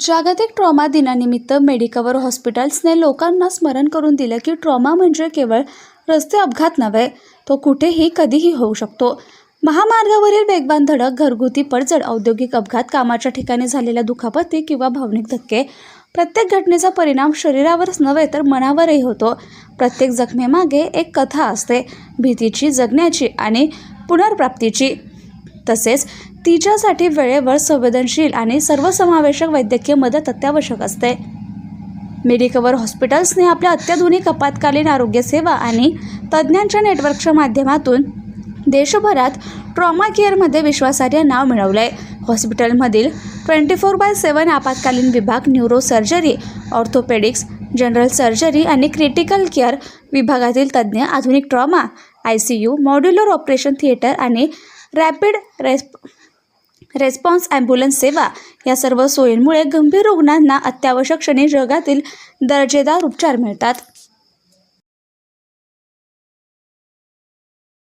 जागतिक ट्रॉमा दिनानिमित्त मेडिकवर हॉस्पिटल्सने लोकांना स्मरण करून दिलं की ट्रॉमा म्हणजे केवळ रस्ते अपघात नव्हे तो कुठेही कधीही होऊ शकतो. महामार्गावरील वेगवान धडक घरगुती पडझड औद्योगिक अपघात कामाच्या ठिकाणी झालेल्या दुखापती किंवा भावनिक धक्के प्रत्येक घटनेचा परिणाम शरीरावरच नव्हे तर मनावरही होतो. प्रत्येक जखमेमागे एक कथा असते भीतीची जगण्याची आणि पुनर्प्राप्तीची. तसेच तिच्यासाठी वेळेवर संवेदनशील आणि सर्वसमावेशक वैद्यकीय मदत अत्यावश्यक असते. मेडिकवर हॉस्पिटल्सने आपल्या अत्याधुनिक आपत्कालीन आरोग्यसेवा आणि तज्ज्ञांच्या नेटवर्कच्या माध्यमातून देशभरात ट्रॉमा केअरमध्ये विश्वासार्ह नाव मिळवलं. आहे हॉस्पिटलमधील ट्वेंटी फोर बाय सेवन आपत्कालीन विभाग neuro surgery orthopaedics general surgery आणि क्रिटिकल केअर विभागातील तज्ज्ञ आधुनिक trauma I C U modular operation theatre आणि रॅपिड रेस्प रेस्पॉन्स ॲम्ब्युलन्स सेवा या सर्व सोयींमुळे गंभीर रुग्णांना अत्यावश्यक क्षणी जगातील दर्जेदार उपचार मिळतात.